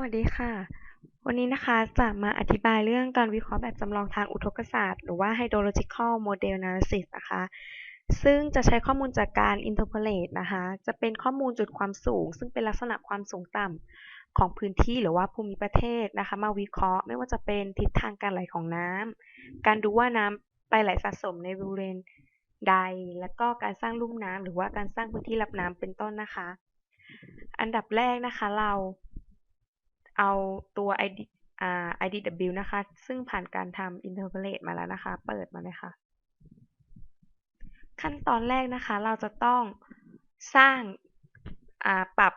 วัสดีค่ะ วันนี้นะคะจะมาอธิบายเรื่องการวิเคราะห์แบบจำลองทางอุทกศาสตร์ หรือว่า hydrological model analysis นะคะ ซึ่งจะใช้ข้อมูลจากการ interpolate นะคะ จะเป็นข้อมูลจุดความสูง ซึ่งเป็นลักษณะความสูงต่ำของพื้นที่หรือว่าภูมิประเทศนะคะ มาวิเคราะห์ไม่ว่าจะเป็นทิศทางการไหลของน้ำ การดูว่าน้ำไปไหลสะสมในบริเวณใด แล้วก็การสร้างลุ่มน้ำหรือว่าการสร้างพื้นที่รับน้ำเป็นต้นนะคะ อันดับแรกนะคะเรา เอาตัว ID อ่า IDW นะคะ ซึ่งผ่านการทำ interpolate มาแล้วนะคะ เปิดมาเลยค่ะ ขั้นตอนแรกนะคะ เราจะต้องสร้างอ่าปรับ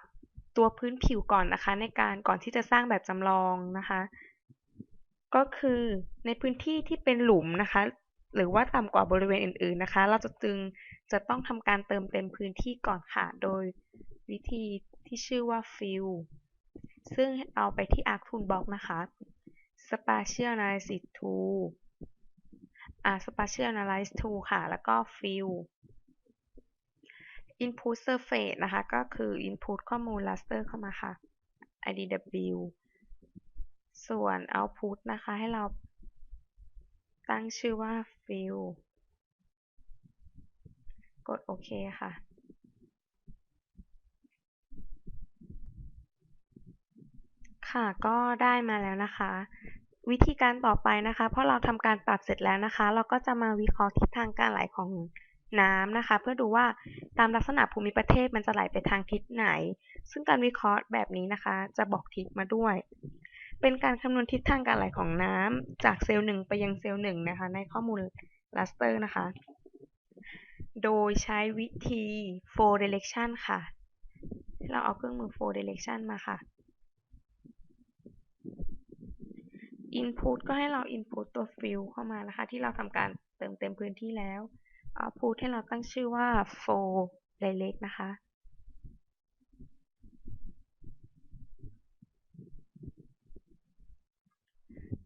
ตัวพื้นผิวก่อนนะคะ ในการก่อนที่จะสร้างแบบจำลองนะคะ ก็คือในพื้นที่ที่เป็นหลุมนะคะ หรือว่าต่ำกว่าบริเวณอื่น ๆนะคะ เราจะจึงจะต้องทำการเติมเต็มพื้นที่ก่อนค่ะ โดยวิธีที่ชื่อว่า fill ซึ่งเอาไปที่ Arc Toolbox นะคะ Spatial Analysis Tool อ่า Spatial Analysis Tool ค่ะ แล้วก็ Fill Input Surface นะคะ ก็คือ Input ข้อมูล raster เข้ามาค่ะ IDW ส่วน Output นะคะ ให้เราตั้งชื่อว่า Fill กดโอเคค่ะ ค่ะก็ได้มาแล้วนะคะ วิธีการต่อไปนะคะเพราะเราทำการปรับเสร็จแล้วนะคะ เราก็จะมาวิเคราะห์ทิศทางการไหลของน้ำนะคะ เพื่อดูว่าตามลักษณะภูมิประเทศมันจะไหลไปทางทิศไหน ซึ่งการวิเคราะห์แบบนี้นะคะ จะบอกทิศมาด้วย เป็นการคำนวณทิศทางการไหลของน้ำจากเซลล์หนึ่งไปยังเซลล์หนึ่งนะคะ ในข้อมูล raster นะคะ โดยใช้วิธี four direction ค่ะ เราเอาเครื่องมือ four direction มาค่ะ input ก็ให้เรา input ตัว fill เข้ามานะคะ ที่เราทำการเติมเต็มพื้นที่แล้ว output ให้เราตั้งชื่อว่า flow direct นะคะ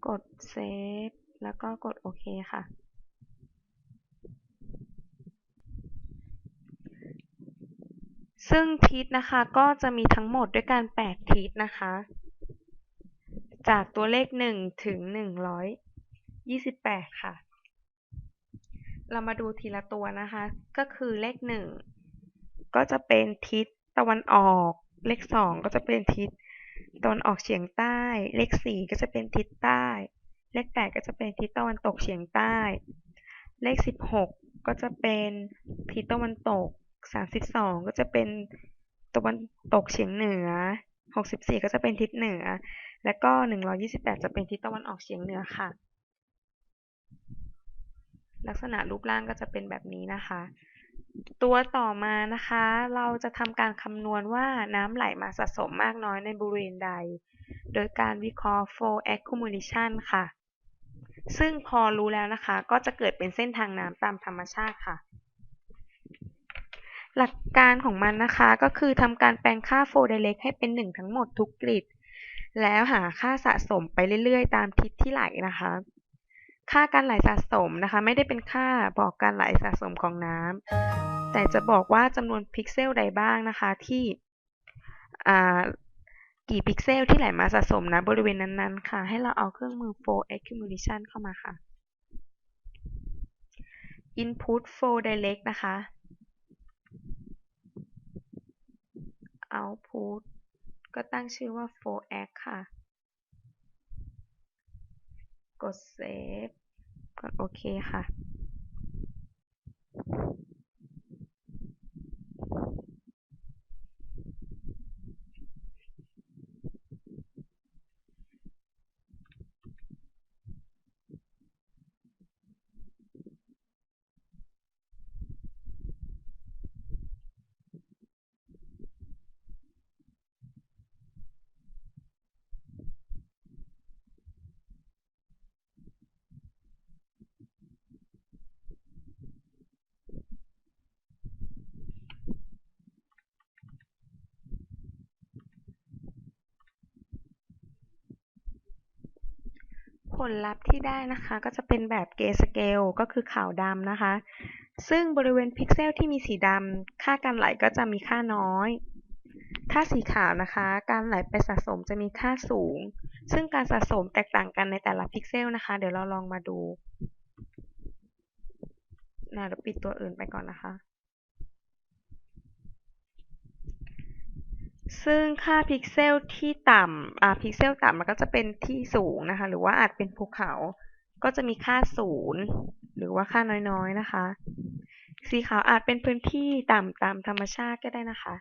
กด save แล้วก็กดโอเคค่ะ ซึ่งทิศนะคะก็จะมีทั้งหมดด้วยกัน 8 ทิศนะคะ จากตัวเลข1ถึง128ค่ะ เรามาดูทีละตัวนะคะ ก็คือเลข1ก็จะเป็นทิศตะวันออก เลข2ก็จะเป็นทิศตะวันออกเฉียงใต้ เลข4ก็จะเป็นทิศใต้ เลข8ก็จะเป็นทิศตะวันตกเฉียงใต้ เลข16ก็จะเป็นทิศตะวันตก32ก็จะเป็นตะวันตกเฉียงเหนือ64ก็จะเป็นทิศเหนือ และก็ 128 จะเป็นทิศตะวันออกเฉียงเหนือค่ะ ลักษณะรูปร่างก็จะเป็นแบบนี้นะคะ ตัวต่อมานะคะ เราจะทำการคำนวณว่าน้ำไหลมาสะสมมากน้อยในบริเวณใด โดยการวิเคราะห์ flow accumulation ค่ะ ซึ่งพอรู้แล้วนะคะ ก็จะเกิดเป็นเส้นทางน้ำตามธรรมชาติค่ะหลักการของมันนะคะก็คือทำการแปลงค่า flow direct ให้เป็น 1 ทั้งหมดทุกกริด แล้วหาค่าสะสมไปเรื่อยๆ ตามทิศที่ไหลนะคะ ค่าการไหลสะสมนะคะ ไม่ได้เป็นค่าบอกการไหลสะสมของน้ำแต่จะบอกว่าจำนวนพิกเซลใดบ้างนะคะที่กี่พิกเซลที่ไหลมาสะสมนะบริเวณนั้นๆ ค่ะ ให้เราเอาเครื่องมือ flow accumulation เข้ามาค่ะ input flow direct นะคะ output ก็ตั้งชื่อว่า 4x ค่ะ กด save กดโอเคค่ะ ผลลัพธ์ที่ได้นะคะก็จะเป็นแบบเกสเกลก็คือขาวดำนะคะ ซึ่งบริเวณพิกเซลที่มีสีดำค่าการไหลก็จะมีค่าน้อย ถ้าสีขาวนะคะ การไหลไปสะสมจะมีค่าสูง ซึ่งการสะสมแตกต่างกันในแต่ละพิกเซลนะคะ เดี๋ยวเราลองมาดูนะเดี๋ยวปิดตัวอื่นไปก่อนนะคะ ซึ่งค่าพิกเซลที่ต่ำอ่าพิกเซลต่ำมันก็จะเป็นที่สูงนะคะ หรือว่าอาจเป็นภูเขา ก็จะมีค่าศูนย์หรือว่าค่าน้อยๆนะคะ สีขาวอาจเป็นพื้นที่ต่ำตามธรรมชาติก็ได้นะคะ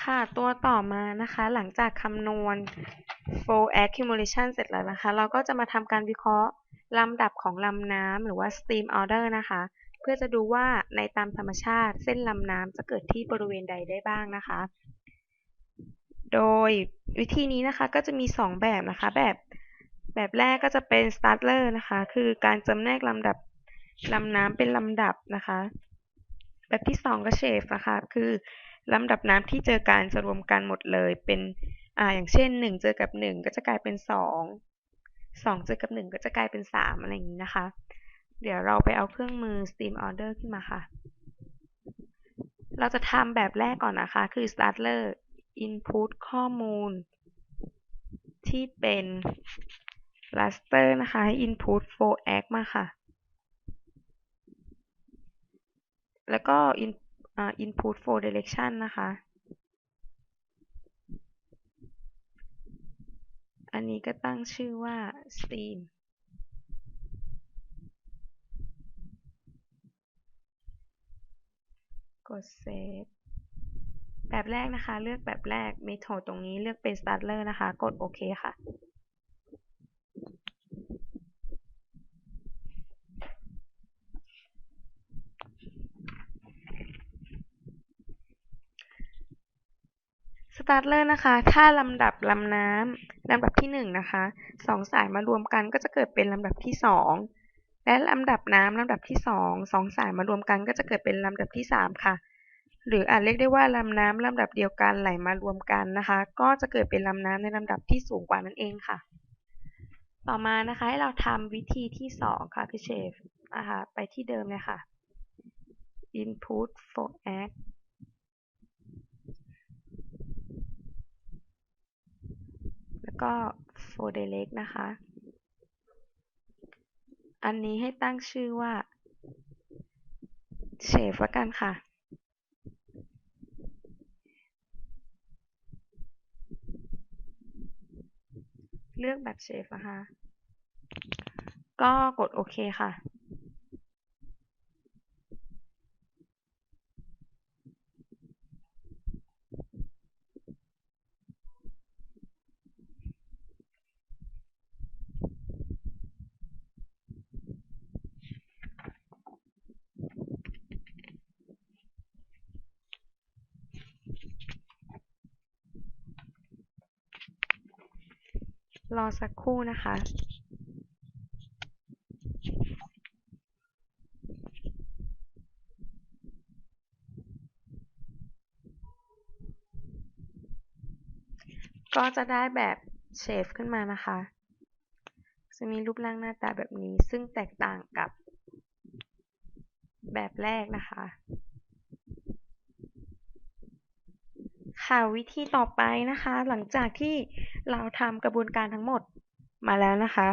ค่ะตัวต่อมานะคะ หลังจากคำนวณ full accumulation เสร็จแล้วนะคะ เราก็จะมาทำการวิเคราะห์ ลำดับของลำน้ำหรือว่า stream order นะคะ เพื่อจะดูว่าในตามธรรมชาติเส้นลำน้ำจะเกิดที่บริเวณใดได้บ้างนะคะ โดยวิธีนี้นะคะก็จะมี 2 แบบนะคะ แบบแบบแรกก็จะเป็น starter นะคะ คือการจำแนกลำดับลำน้ำเป็นลำดับนะคะ แบบที่ 2 ก็ shape นะคะ คือลำดับน้ำที่เจอกันจะรวมกันหมดเลยเป็นอ่าอย่างเช่น 1 เจอกับ 1 ก็จะกลายเป็น 2 2เจอกับ1ก็จะกลายเป็น3อะไรอย่างนี้นะคะ เดี๋ยวเราไปเอาเครื่องมือ Steam order ขึ้นมาค่ะ เราจะทำแบบแรกก่อนนะคะ คือ Starter input ข้อมูล ที่เป็น raster นะคะให้ input 4x มาค่ะ แล้วก็ in input 4 direction นะคะ อันนี้ก็ตั้งชื่อว่า Steam กด save แบบแรกนะคะ เลือกแบบแรก method ตรงนี้เลือกเป็น Starter นะคะ กดโอเคค่ะ startler นะคะ ถ้าลำดับลำน้ำลำดับที่1นนะคะสองสายมารวมกันก็จะเกิดเป็นลำดับที่ 2 และลำดับน้ำลำดับที่ 2 2 สายมารวมกันก็จะเกิดเป็นลำดับที่ 3 ค่ะ หรืออาจเรียกได้ว่าลำน้ำลำดับเดียวกันไหลมารวมกันนะคะ ก็จะเกิดเป็นลำน้ำในลำดับที่สูงกว่านั่นเองค่ะ ต่อมานะคะให้เราทำวิธีที่ 2 ค่ะพี่เชฟนะคะไปที่เดิมเลยค่ะ input for add แล้วก็โฟเดเล็กนะคะ อันนี้ให้ตั้งชื่อว่าเชฟละกันค่ะ เลือกแบบเชฟนะคะ ก็กดโอเคค่ะ รอสักครู่นะคะ ก็จะได้แบบเชฟขึ้นมานะคะ จะมีรูปร่างหน้าตาแบบนี้ซึ่งแตกต่างกับแบบแรกนะคะ ค่ะวิธีต่อไปนะคะ หลังจากที่เราทำกระบวนการทั้งหมดมาแล้วนะคะ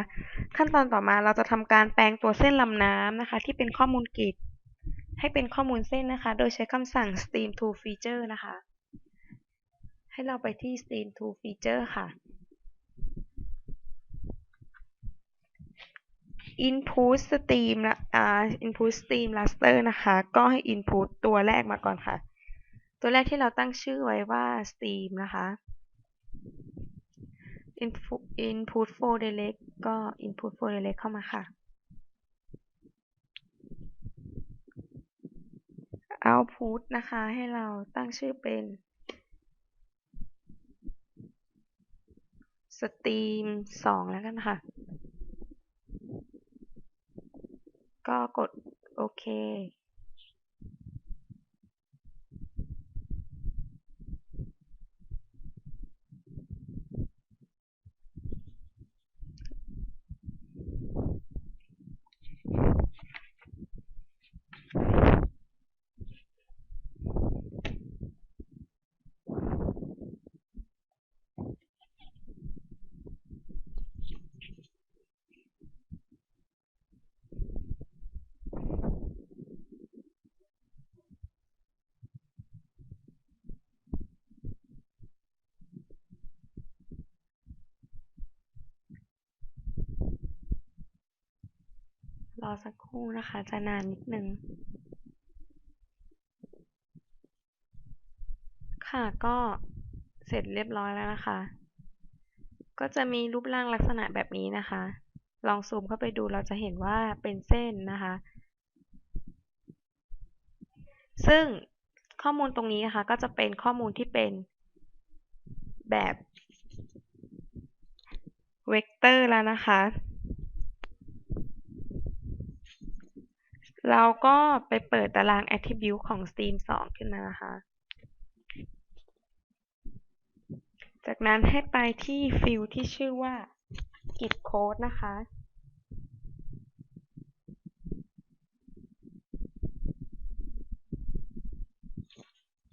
ขั้นตอนต่อมาเราจะทำการแปลงตัวเส้นลำน้ำนะคะ ที่เป็นข้อมูลกริดให้เป็นข้อมูลเส้นนะคะ โดยใช้คำสั่ง stream to feature นะคะ ให้เราไปที่ stream to feature ค่ะ input stream อ่า input stream raster นะคะ ก็ให้ input ตัวแรกมาก่อนค่ะ ตัวแรกที่เราตั้งชื่อไว้ว่า Steam นะคะ input for direct ก็ input for direct เข้ามาค่ะ output นะคะให้เราตั้งชื่อเป็น Steam 2 แล้วกันค่ะ ก็กดโอเค รอสักครู่นะคะ จะนานนิดนึง ค่ะก็เสร็จเรียบร้อยแล้วนะคะ ก็จะมีรูปร่างลักษณะแบบนี้นะคะ ลองซูมเข้าไปดูเราจะเห็นว่าเป็นเส้นนะคะ ซึ่งข้อมูลตรงนี้นะคะ ก็จะเป็นข้อมูลที่เป็นแบบเวกเตอร์แล้วนะคะ เราก็ไปเปิดตาราง Attribute ของ Steam 2 ขึ้นมานะคะ จากนั้นให้ไปที่ฟิลที่ชื่อว่า Git Code นะคะ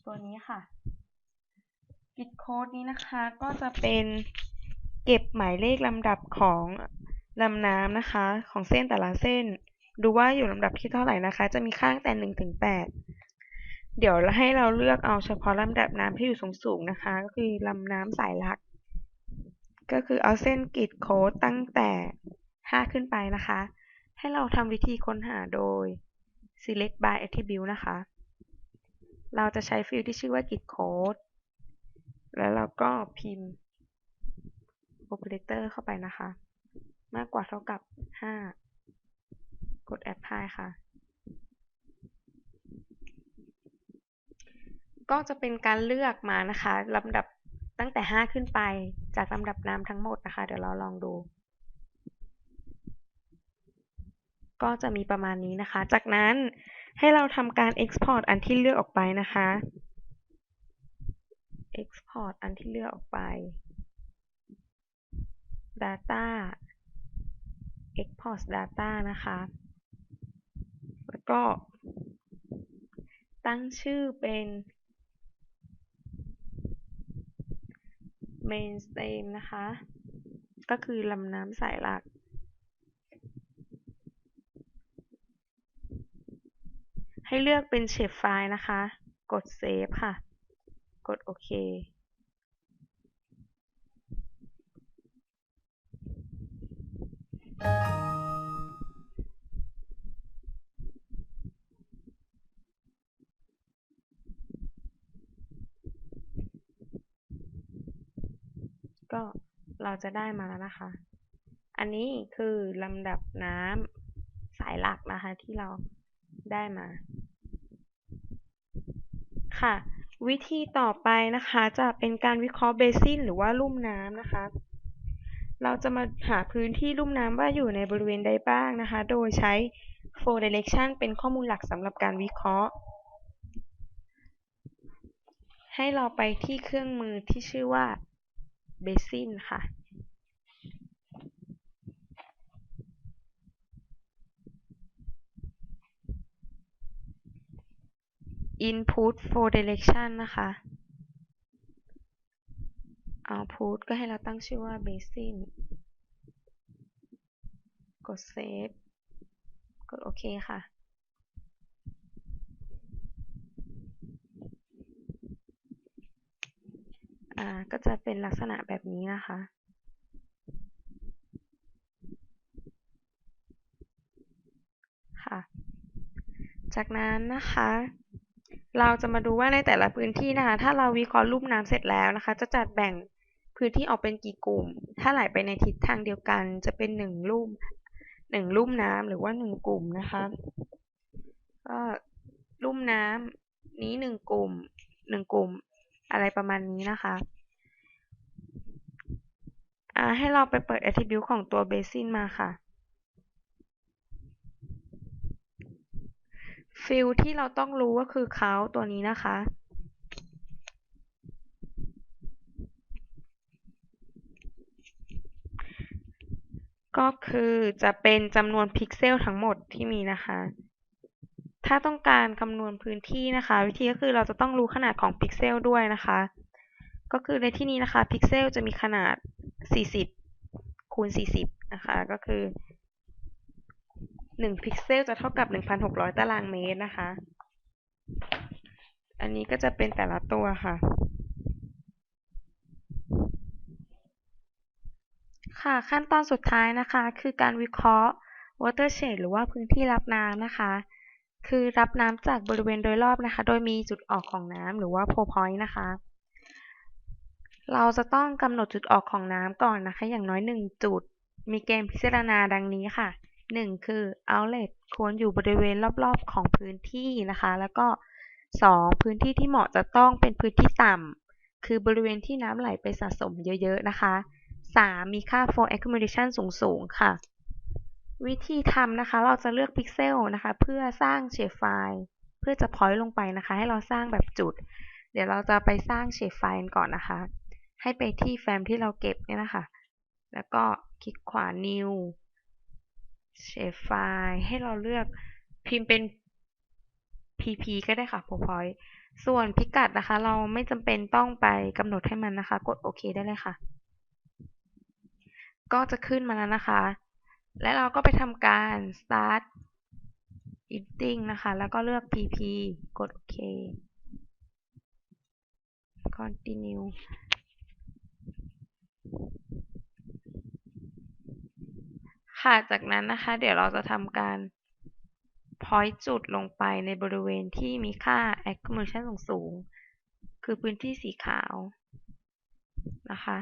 ตัวนี้ค่ะ Git Code นี้นะคะก็จะเป็นเก็บหมายเลขลำดับของลำน้ำนะคะ ของเส้นแต่ละเส้น ดูว่าอยู่ลำดับที่เท่าไหร่นะคะ จะมีค่าตั้งแต่1ถึง8เดี๋ยวให้เราเลือกเอาเฉพาะลำดับน้ำที่อยู่สูงๆนะคะ ก็คือลำน้ำสายหลัก ก็คือเอาเส้นก i ดโค้ดตั้งแต่ 5 ขึ้นไปนะคะ ให้เราทำวิธีค้นหาโดย select by attribute นะคะ เราจะใช้ฟิลที่ชื่อว่า git code แล้วเราก็พิมพ์ operator เข้าไปนะคะ มากกว่าเท่ากับ 5 กด apply ค่ะ ก็จะเป็นการเลือกมานะคะลำดับตั้งแต่ 5 ขึ้นไปจากลำดับน้ำทั้งหมดนะคะ เดี๋ยวเราลองดู ก็จะมีประมาณนี้นะคะ จากนั้นให้เราทำการ export อันที่เลือกออกไปนะคะ export อันที่เลือกออกไป data export data นะคะ ก็ ตั้งชื่อเป็น mainstream นะคะ ก็คือลำน้ำสายหลัก ให้เลือกเป็น shape file นะคะ กด save ค่ะ กดโอเค ก็เราจะได้มาแล้วนะคะ อันนี้คือลำดับน้ำสายหลักนะคะที่เราได้มา ค่ะ วิธีต่อไปนะคะจะเป็นการวิเคราะห์เบซินหรือว่าลุ่มน้ำนะคะ เราจะมาหาพื้นที่ลุ่มน้ำว่าอยู่ในบริเวณใดบ้างนะคะ โดยใช้ flow direction เป็นข้อมูลหลักสำหรับการวิเคราะห์ ให้เราไปที่เครื่องมือที่ชื่อว่า เบซินค่ะอินพุตโฟร์เดเรกชันนะคะ output ก็ให้เราตั้งชื่อว่าบสซินกดเซฟกดโอเคค่ะ อ่า ก็จะเป็นลักษณะแบบนี้นะคะ ค่ะ จากนั้นนะคะ เราจะมาดูว่าในแต่ละพื้นที่นะคะ ถ้าเราวิเคราะห์รูปน้ำเสร็จแล้วนะคะ จะจัดแบ่งพื้นที่ออกเป็นกี่กลุ่ม ถ้าไหลไปในทิศทางเดียวกัน จะเป็นหนึ่งรูปหนึ่งลุ่มน้ำหรือว่าหนึ่งกลุ่มนะคะก็ลุ่มน้ำนี้หนึ่งกลุ่มหนึ่งกลุ่มอะไรประมาณนี้นะคะ ให้เราไปเปิด attribute ของตัว basin มาค่ะ ฟิลที่เราต้องรู้ก็คือเขาตัวนี้นะคะก็คือจะเป็นจำนวนพิกเซลทั้งหมดที่มีนะคะ ถ้าต้องการคำนวณพื้นที่นะคะ วิธีก็คือเราจะต้องรู้ขนาดของพิกเซลด้วยนะคะ ก็คือในที่นี้นะคะพิกเซลจะมีขนาด 40 คูณ 40 นะคะ ก็คือ 1 พิกเซลจะเท่ากับ 1,600 ตารางเมตรนะคะ อันนี้ก็จะเป็นแต่ละตัวค่ะ ค่ะขั้นตอนสุดท้ายนะคะ คือการวิเคราะห์ watershed หรือว่าพื้นที่รับน้ำนะคะ คือรับน้ำจากบริเวณโดยรอบนะคะ โดยมีจุดออกของน้ำหรือว่า pour point นะคะ เราจะต้องกำหนดจุดออกของน้ำก่อนนะคะ อย่างน้อย 1 จุด มีเกณฑ์พิจารณาดังนี้ค่ะ 1 คือ outlet ควรอยู่บริเวณรอบๆของพื้นที่นะคะ แล้วก็ 2. พื้นที่ที่เหมาะจะต้องเป็นพื้นที่ต่ำคือบริเวณที่น้ำไหลไปสะสมเยอะๆนะคะ 3. มีค่า flow accumulation สูงๆค่ะ วิธีทำนะคะ เราจะเลือกพิกเซลนะคะ เพื่อสร้างเชฟไฟล์เพื่อจะ point ลงไปนะคะ ให้เราสร้างแบบจุด เดี๋ยวเราจะไปสร้างเชฟไฟล์ก่อนนะคะ ให้ไปที่แฟ้มที่เราเก็บเนี่ยนะคะ แล้วก็คลิกขวา new เชฟไฟล์ให้เราเลือกพิมพ์เป็น pp ก็ได้ค่ะ PowerPoint ส่วนพิกัดนะคะ เราไม่จำเป็นต้องไปกำหนดให้มันนะคะ กดโอเคได้เลยค่ะ ก็จะขึ้นมาแล้วนะคะ และเราก็ไปทำการ start editing นะคะ แล้วก็เลือก pp กดโอเค continue ค่ะ จากนั้นนะคะ เดี๋ยวเราจะทำการ point จุดลงไปในบริเวณที่มีค่า accumulation สูงๆคือพื้นที่สีขาวนะคะ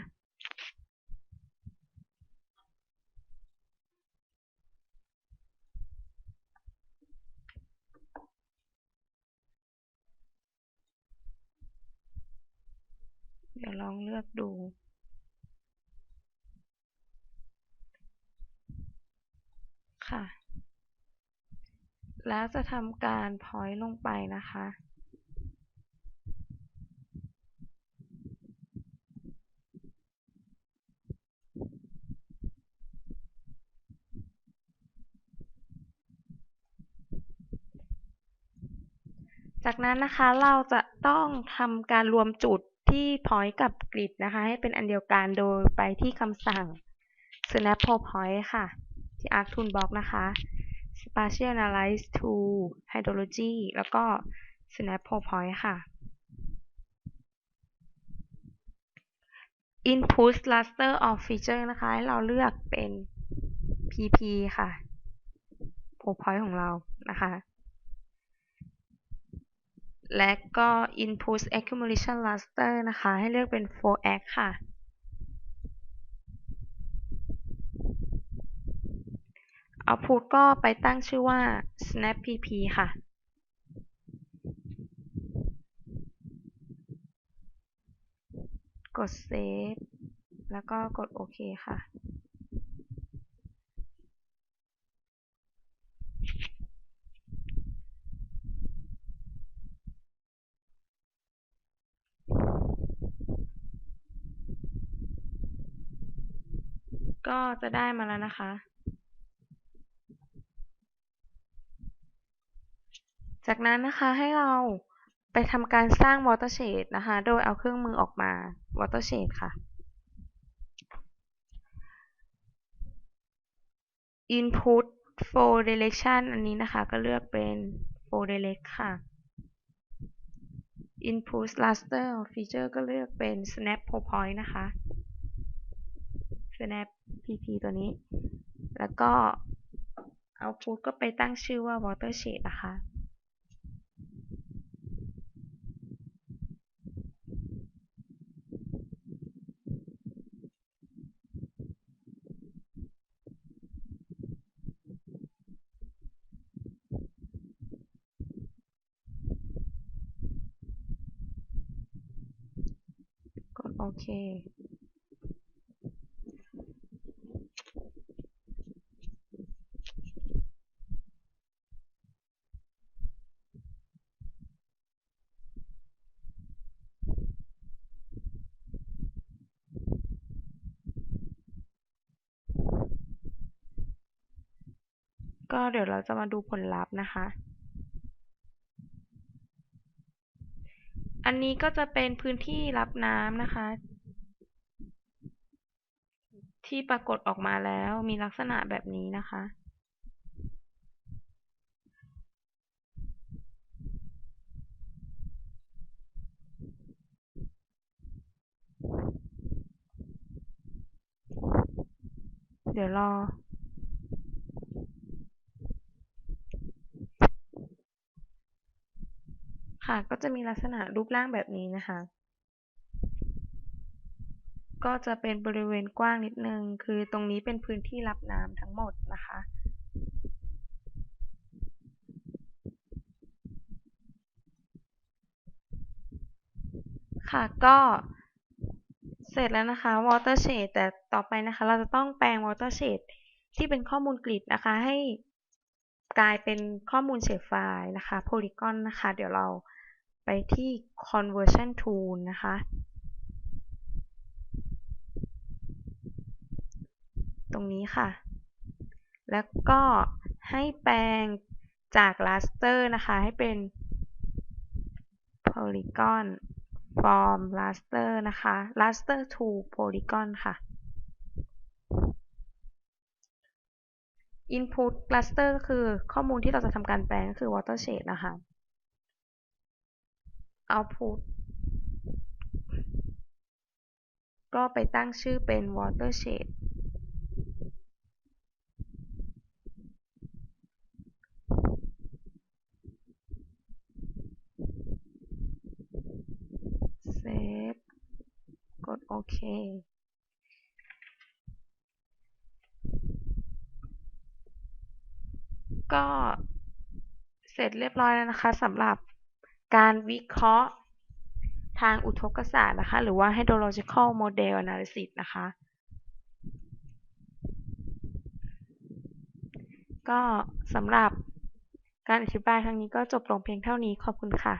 เดี๋ยวลองเลือกดู ค่ะ แล้วจะทำการ point ลงไปนะคะ จากนั้นนะคะเราจะต้องทำการรวมจุดที่ point กับกริดนะคะ ให้เป็นอันเดียวกันโดยไปที่คำสั่ง snap point ค่ะ ที่ arc toolbox นะคะ spatial analyze tool hydrology แล้วก็ snap point ค่ะ input raster of feature นะคะให้เราเลือกเป็น pp ค่ะ point ของเรานะคะและก็ input accumulation raster นะคะ ให้เลือกเป็น 4x ค่ะ output ก็ไปตั้งชื่อว่า snap pp ค่ะ กด save แล้วก็กดโอเคค่ะ ก็จะได้มาแล้วนะคะ จากนั้นนะคะให้เราไปทำการสร้าง watershed นะคะ โดยเอาเครื่องมือออกมา watershed ค่ะ input flow direction อันนี้นะคะ ก็เลือกเป็น flow direct ค่ะ input raster feature ก็เลือกเป็น snap point นะคะ snap pp ตัวนี้ แล้วก็ output ก็ไปตั้งชื่อว่า watershed นะคะ อเค ก็เดี๋ยวเราจะมาดูผลลัพธ์นะคะ นนี้ก็จะเป็นพื้นที่รับน้ำนะคะ ที่ปรากฏออกมาแล้วมีลักษณะแบบนี้นะคะ เดี๋ยวรอ ค่ะ ก็จะมีลักษณะรูปร่างแบบนี้นะคะ ก็จะเป็นบริเวณกว้างนิดนึง คือตรงนี้เป็นพื้นที่รับน้ำทั้งหมดนะคะ ค่ะก็เสร็จแล้วนะคะ watershed แต่ต่อไปนะคะ เราจะต้องแปลง watershed ที่เป็นข้อมูลกริดนะคะ ให้กลายเป็นข้อมูลเฉดไฟล์นะคะ polygon นะคะ เดี๋ยวเรา ไปที่ conversion tool นะคะ ตรงนี้ค่ะ แล้วก็ให้แปลงจาก raster นะคะ ให้เป็น polygon from raster นะคะ raster to polygon ค่ะ input raster ก็คือข้อมูลที่เราจะทำการแปลงก็คือ watershed นะคะ output ก็ไปตั้งชื่อเป็น watershed save กดโอเคก็เสร็จเรียบร้อยแล้วนะคะสำหรับ การวิเคราะห์ทางอุทกศาสตร์นะคะ หรือว่า hydrological model analysis นะคะ ก็สำหรับการอธิบายครั้งนี้ก็จบลงเพียงเท่านี้ขอบคุณค่ะ